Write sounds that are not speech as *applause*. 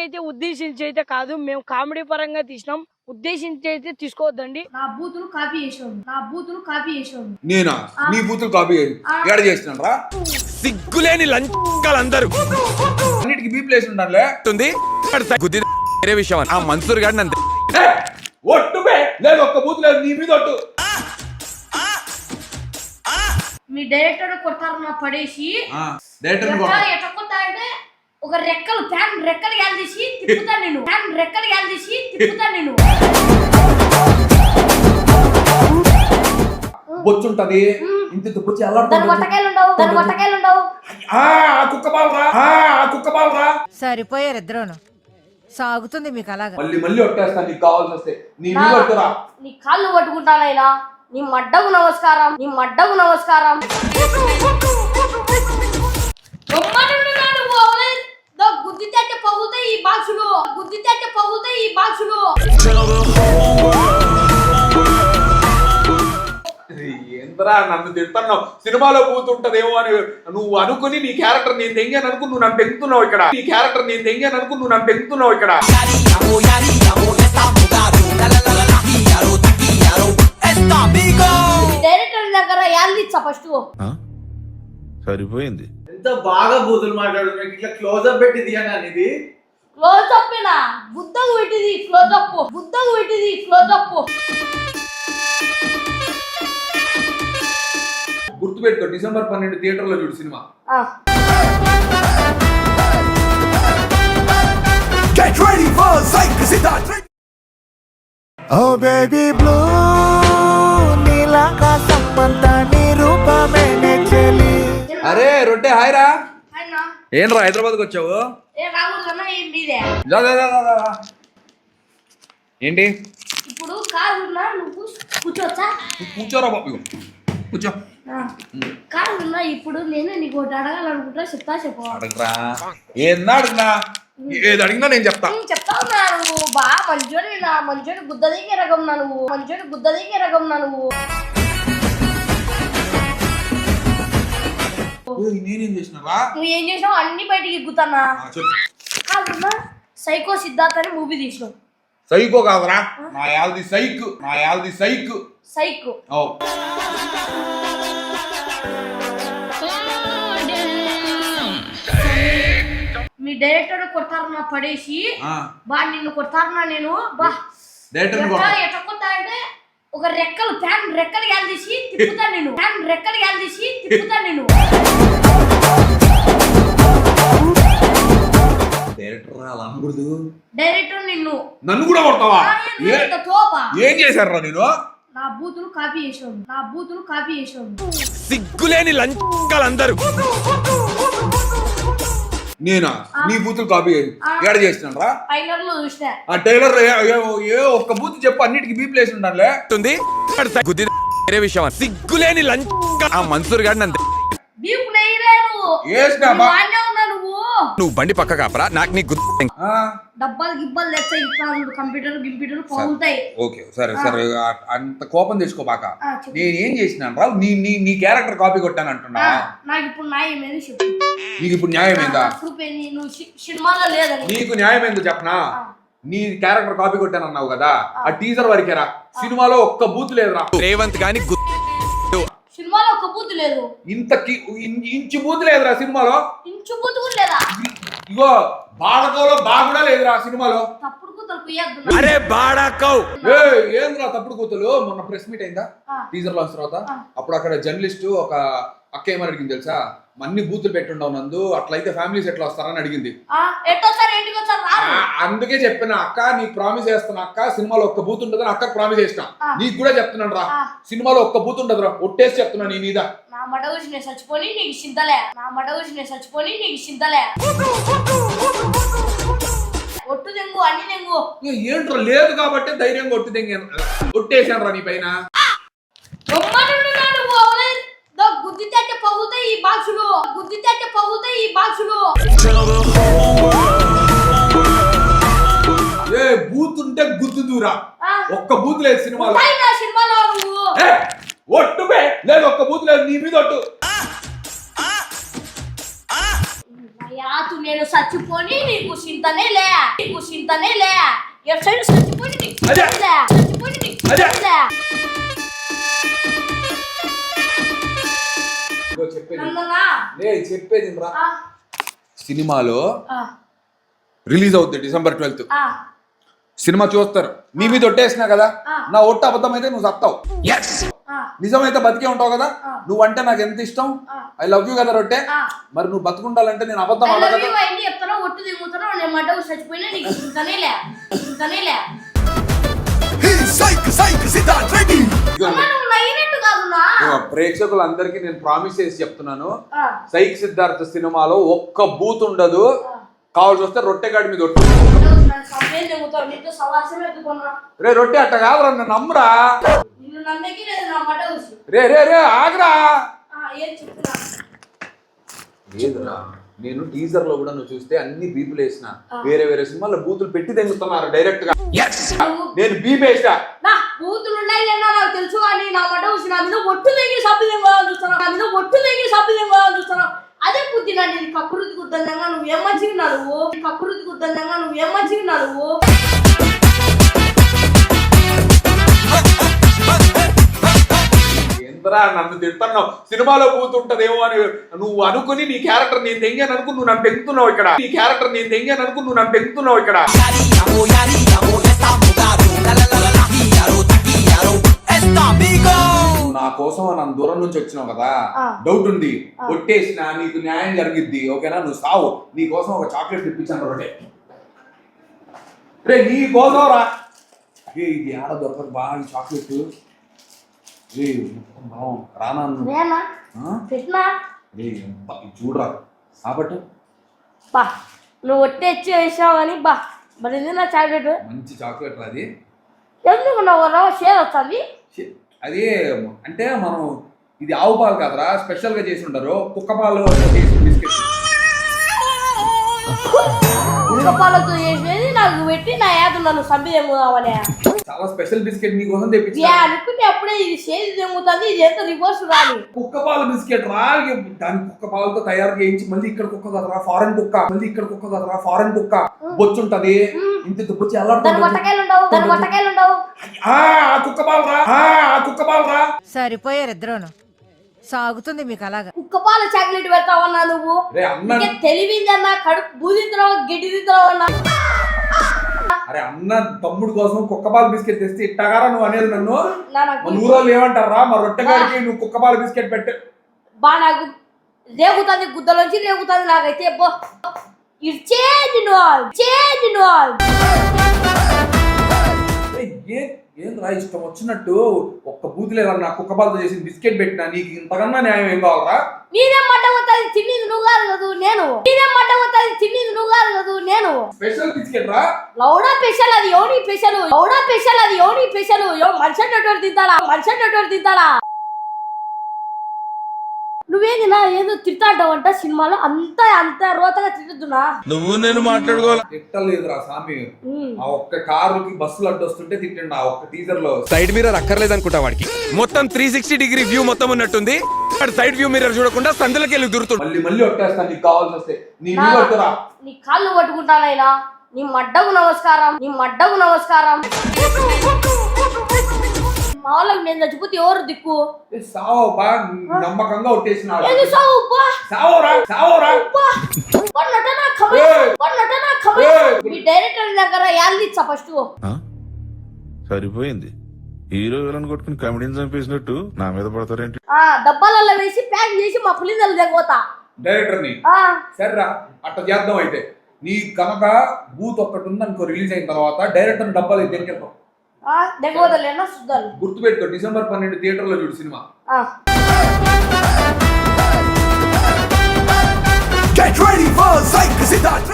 అయితే ఉద్దేశించి అయితే కాదు మేము కామెడీ పరంగా తీసినాం. ఉద్దేశించి అయితే తీసుకోవద్దండి. నా బూతులు కాపీ చేసాడు నా బూతులు కాపీ చేసాడు నేనా? నీ బూతులు కాపీ ఏడ చేసినాను రా సిగ్గులేని లంచాలందరూ అన్నిటికి బీ ప్లేస్ ఉండాలే ఉంది గుద్ది వేరే విషయం ఆ మన్సూర్ గారిని అంతే ఏ, ఒట్టు లేదు ఒక్క బూత్ లేదు నీ మీద ఒట్టు. మీ డైరెక్టర్ కొడతారు నా పడేసి. ఆ, డైరెక్టర్ ఎట్లా కొడతా అంటే ఒక రెక్కలు ఫ్యాన్ రెక్కలు గ్యాల్ తీసి తిప్పుతా నేను. ఫ్యాన్ రెక్కలు గ్యాల్ తీసి తిప్పుతా నేను. బొచ్చుంటది. ఇంత ఇంత బొచ్చి దాని అల్లాడుతుంది కొట్టకాయలు ఉండవు దాని కొట్టకాయలు ఉండవు. ఆ ఆ కుక్క బావురా ఆ ఆ కుక్క బావురా. సరిపోయారు ఇద్దరును. సాగుతుంది మీకు అలాగా. మళ్ళీ మళ్ళీ ఒట్టేస్తా నీకు కావాల్సి వస్తే. నీ మీద నా- ఒట్టురా. నీ కాళ్ళు పట్టుకుంటానైనా నీ మడ్డకు నమస్కారం నీ మడ్డకు నమస్కారం. ఈ బాక్సులు గుద్దితే అంటే పగులుతాయి ఈ బాక్సులు ఏంద్రా నన్ను తిడుతున్నావు? సినిమాలో పోతుంటదేమో అని నువ్వు అనుకుని నీ క్యారెక్టర్ నేను తెంగాను అనుకుని నువ్వు నన్ను తెంగుతున్నావు ఇక్కడ. నీ క్యారెక్టర్ నేను తెంగాను అనుకుని నువ్వు నన్ను తెంగుతున్నావు ఇక్కడ. డైరెక్టర్ దగ్గర యాల్దిచ్చా ఫస్ట్? సరిపోయింది. ఎంత బాగా బూతులు మాట్లాడుతున్నా ఇట్లా క్లోజ్అప్ పెట్టి తీయనా ఇది క్లోజ్ అప్ బుద్ధకు పెట్టింది క్లోజ్ అప్ బుద్ధకు పెట్టింది క్లోజ్ అప్ గుర్తుపెట్టుకో డిసెంబర్ పన్నెండు థియేటర్లో చూడు సినిమా. ఓ బేబీ బ్లూ నీలాకాశం అంతా నీ రూపమే చెలి అరే రొట్టె హాయ్ రా ఏంట్రా హైదరాబాద్కి వచ్చావు. ఏంటి? ఇప్పుడు కాదున్నా నువ్వు కూర్చోవచ్చా? కూర్చోరా బాబు. కూర్చో. కాదున్నా ఇప్పుడు నేను నీకు ఒకటి అడగాలనుకుంటా చెప్తా చెప్పు. అడగరా. ఏందా అడిగినా? ఏది అడిగినా నేను చెప్తా. చెప్తా ఉన్నా నువ్వు? బా మంచోని నా మంచోని గుద్ద దిగే రకం నా నువ్వు. మంచోని గుద్ద దిగే రకం నా నువ్వు. నేనేం నువ్వు ఏం చేసినావు అన్ని బయటికి కాదున్నా సైకో సిద్ధార్థ్ అని మూవీ తీసినావు సైకో కాదురా. నా యాల్ది సైక్ నా యాల్ది సైక్. సైకో. ఓ. మీ డైరెక్టర్ కొడతారు నా పడేసి బా నిన్ను కొడతారునా నేను బా. డైరెక్టర్ని ఎట్లా కొడతా. ఎట్లా కొడతా అంటే ఒక రెక్కలు ఫ్యాన్ రెక్కలు గ్యాల్ తీసి తిప్పుతా నేను. ఫ్యాన్ రెక్కలు గ్యాల్ తీసి తిప్పుతా నేను. డైరెక్టర్ అలా అనకూడదు. డైరెక్టర్ నిన్ను. నన్ను కూడా కొడతావా? ఏ- తోప? ఏం చేశారా నేను? నా బూతులు కాపీ చేసాడు నా బూతులు కాపీ చేసాడు సిగ్గులేని లంచాలందరూ నేనా? నీ బూతులు కాపీ ఏడ చేసినాను రా ఆ టైలర్ ఏ- ఒక్క బూత్ చెప్పు అన్నిటికీ బీ ప్లేస్ ఉండాలే ఉంది. గుద్ది వేరే విషయం సిగ్గులేని లంచ ఆ మన్సూర్ గారిని అంతే బీపు వేసినా నువ్వు బండి పక్క కాపరా నాకు నీ గుద్ది ఆ, డబ్బాలు గిబ్బాలు తెచ్చాయి ఇప్పుడు కంప్యూటర్ గింప్యూటర్ పగులుతాయి ఓకే సరే సరే అంత కోపం తెచ్చుకోబాక. నేను ఏం చేసినాను రా నీ నీ నీ క్యారెక్టర్ కాపీ కొట్టాను అంటున్నా నాకు ఇప్పుడు న్యాయం ఏది చెప్పు. నీకు ఇప్పుడు న్యాయం ఏందా? నువ్వు సినిమాలో లేదని. నీకు న్యాయం ఏందో చెప్పనా. నీ క్యారెక్టర్ కాపీ కొట్టాను అన్నావు కదా ఆ. టీజర్ వరకేరా సినిమాలో ఒక్క బూత్ లేదురా రేవంత్ గాని సినిమాలో ఒక బూత్ లేదు. ఇంత కి- ఇన్- ఇంచు బూత్ లేదురా సినిమాలో. లేదా ఇగో బాడకోలో బాగా కూడా లేదురా సినిమాలో? తప్పుడు కూతురు కుయ్యద్దు అరే బాడాకౌ ఏ ఏంద్రా తప్పుడు కూతులు మొన్న ప్రెస్ మీట్ అయిందా. టీజర్ లాంచ్ తర్వాత. అప్పుడు అక్కడ జర్నలిస్ట్ ఒక అక్క ఏమని అడిగింది తెలుసా? అన్ని బూతులు పెట్టుండవు నందు అట్లయితే ఫ్యామిలీస్ ఎట్లా వస్తారని అడిగింది. అందుకే చెప్పిన అక్క నీకు ప్రామిస్ చేస్తున్నా అక్క సినిమాలో ఒక్క బూత్ ఉంటుందని అక్క ప్రామిస్ చేసిన. నీకు కూడా చెప్తున్నాను రా. సినిమాలో ఒక్క బూత్ ఉండదు రా ఒట్టేసి చెప్తున్నా నీ మీద. నా మడ నేను చచ్చిపోని నీకు చింతలే. నా మడ నేను చచ్చిపోని నీకు చింతలే. ఒట్టు తెంగు అన్ని ఏ, ఏంట్రా లేదు కాబట్టి ధైర్యంగా ఒట్టు తెంగి ఒట్టేసాను రా నీ పైన. గుద్దితే పగులుతాయి ఈ బాక్సులు. గుద్దితే పగులుతాయి ఈ బాక్సులు. ఏ బూత్ ఉంటే గుద్దు దూరా. ఒక్క బూత్ లేదు సినిమాలో. సినిమాలో నువ్వు. ఏ, ఒట్టు బే. లేదు ఒక్క బూత్ లేదు. నీ మీద ఒట్టు. యాతు నేను చచ్చిపోని నీకు చింతనే లే. నీకు చింతనే లే. ఎటు సైడ్ చచ్చిపోని నీకు. చచ్చిపోని నీకు లే. చెప్పేది? లే చెప్పేది సినిమాలో ఆ, రిలీజ్ అవుద్ది డిసెంబర్ ట్వెల్త్. ఆ. సినిమా చూస్తారు. నీ మీద ఒట్టేసినా కదా. నా ఒట్టు అబద్ధం అయితే నువ్వు సత్తావు. ఆ. నిజమైతే బతికే ఉంటావు కదా? ఆ. నువ్వంటే నాకు ఎంత ఇష్టం. ఐ లవ్ యూ కదా రొట్టె. మరి నువ్వు బతుకుండాలంటే నేను అబద్ధం I love ఇదిగో ప్రేక్షకులందరికీ నేను ప్రామిస్ చేసి చెప్తున్నాను. సైక్ సిద్ధార్థ సినిమాలో ఒక్క బూత్ ఉండదు. కావాల్సి వస్తే మీద నీతో సవాసం ఎత్తుకున్నా రే రొట్టె అట్ట కాదురా నన్ను నమ్మురా. రే రే రే ఆగరా. ఏం చెప్తున్నా? లేదురా నేను టీజర్లో కూడా నువ్వు చూస్తే అన్ని బీపులు వేసిన వేరే వేరే సినిమాల్లో బూతులు పెట్టి తెంగుతున్నారు డైరెక్ట్గా. నేను బీప్ వేసా నా బూతులు ఉన్నాయి నాకు తెలుసు కానీ నా మడ్డ వచ్చి నా మీద ఒట్టు తెగి మీద ఒట్టు తెగి అదే బుద్ధి నా నీది కకృతి గుద్దంగా నువ్వు ఏం మంచిగా నువ్వు కకృతి గుద్దంగా నువ్వు ఏం మంచిగా నువ్వు ఎంతరా నన్ను తిడుతున్నావు. సినిమాలో బూతుంటదేమో అని నువ్వు అనుకుని నీ క్యారెక్టర్ నేను తెంగాను అనుకుని నువ్వు నన్ను తెంగుతున్నావు ఇక్కడ. నీ క్యారెక్టర్ నేను తెంగాను అనుకుని నువ్వు నన్ను తెంగుతున్నావు ఇక్కడ. నా కోసం నన్ను దూరం నుంచి వచ్చినావు కదా. డౌట్ ఉంది. కొట్టేసిన నీకు న్యాయం జరిగిద్ది ఓకేనా? నువ్వు సావు. నీ కోసం ఒక చాక్లెట్ ఇప్పించాను రొట్టె రే నీ కోసం రా. ఇది ఆడ దొరకదు బాగా చాక్లెట్. రానా చూడరా. కాబట్టి బా నువ్వు ఒట్టి వచ్చి వేసావు అని బా మరి ఇది నా చాక్లెట్? మంచి చాక్లెట్ అది. ఎందుకు నువ్వు షేర్ వస్తుంది? అది అంటే మనం ఇది ఆవు పాలు కాదురా స్పెషల్గా చేసి ఉంటారు. కుక్క పాలు చేసిన బిస్కెట్ కుక్క పాలతో చేసేది నాకు పెట్టి నా యాద నన్ను తెంగుదామని చాలా స్పెషల్ బిస్కెట్ నీ కోసం తెప్పించా అనుకుంటే అప్పుడే ఇది చేసి తెంగుతుంది ఇది ఎంత రివర్స్ రాని కుక్క పాలు బిస్కెట్ రా దాని కుక్క పాలతో తయారు చేయించి మళ్ళీ ఇక్కడ కుక్క కదరా ఫారెన్ కుక్క మళ్ళీ ఇక్కడ కుక్క కదరా ఫారెన్ కుక్క. బొచ్చుంటది. ఇంత ఇంత బొచ్చి దాని ఎల్లాడుతుంది కొట్టకాయలు ఉండవు దాని కొట్టకాయలు ఉండవు ఆ ఆ కుక్క పాలు రా ఆ ఆ కుక్క పాలు రా. సరిపోయారు ఇద్దరును. సాగుతుంది మీకు అలాగా. కుక్క పాల చాక్లెట్ పెడతావన్నా నువ్వు? తెలివిందన్నా కడుపు బూది తిన్నావా గడ్డి తిన్నావన్నా అరే అన్న తమ్ముడు కోసం కుక్క పాలు బిస్కెట్ తెస్తే ఇట్టగారా నువ్వు అనేది నన్ను? నా మన ఊరోళ్ళు ఏమంటారా? మా రొట్టెగాడికి నువ్వు కుక్క పాలు బిస్కెట్ పెట్టే. బా నాకు రేగుతుంది గుద్దలోంచి రేగుతుంది నాకైతే ఇచ్చే నిన్ను ఏయ్, ఏ ఏంద్రా ఇష్టం వచ్చినట్టు ఒక్క బూత్ లేదన్నా కుక్క పాలతో చేసి బిస్కెట్ పెట్టినా నీకు ఇంతకన్నా న్యాయం ఏం కావాలరా? నీదేం మడ్డ అవుతుంది తినేది నువ్వు కాదు కదూ నేను. నీదేం మడ్డ అవుతుంది తినేది నువ్వు కాదు కదూ నేను. స్పెషల్ బిస్కెట్ రా. లౌడా స్పెషల్ అది ఎవరి స్పెషల్? లౌడా స్పెషల్ అది ఎవరి స్పెషల్? మనిషి అన్నట్టు తింటాడా? మనిషి తింటాడా? నువ్వేంది నా ఏదో తిట్టాంటావంట సినిమాలో? అంత అంత రోతగా తిట్టుతున్నా నువ్వు నేను మాట్లాడుకోవాలి? తిట్టలేదురా స్వామి ఆ ఒక్క కారుకి బస్సులు అడ్డొస్తుంటే తిట్టండి ఆ ఒక్క టీజర్లో. సైడ్ మిర్రర్ అక్కర్లేదు అనుకుంటా వాడికి. మొత్తం త్రీ సిక్స్టీ డిగ్రీ వ్యూ మొత్తం ఉన్నట్టుంది. వాడు సైడ్ వ్యూ మిర్రర్ చూడకుండా సందులోకి వెళ్ళి దురుతుంది మళ్ళీ మళ్ళీ ఒట్టేస్తాను నీకు కావాల్సి వస్తే. నీ మీద ఒట్టురా నీ కాళ్ళు పట్టుకుంటానైనా నీ మడ్డకు నమస్కారం నీ మడ్డకు నమస్కారం. *laughs* మా వాళ్ళకి నేను చచ్చిపోతే ఎవరు దిక్కు? ఏ, సావు బా నమ్మకంగా ఒట్టేసిన ఏది సావు బా సావురా! మీ డైరెక్టర్ దగ్గర యాళ్ళు ఇచ్చా ఫస్ట్ సరిపోయింది. హీరో విలన్ కొట్టుకుని కమెడీని చంపేసినట్టు నా మీద పడతారేంటి? ఆ డబ్బాలలో వేసి ప్యాక్ చేసి మా పులిందలు దిగపోతా డైరెక్టర్ని ఆ. సరేరా అట్ట చేద్దాం అయితే. నీ కనుక బూత్ ఒక్కటి ఉంది అనుకో రిలీజ్ అయిన తర్వాత డైరెక్టర్ డబ్బాలు దగ్గర ఆ దిగపోతలేనా శుద్ధాలు. గుర్తుపెట్టుకో డిసెంబర్ పన్నెండు థియేటర్లో చూడు సినిమా. ఆ. Get ready for Psych Siddharth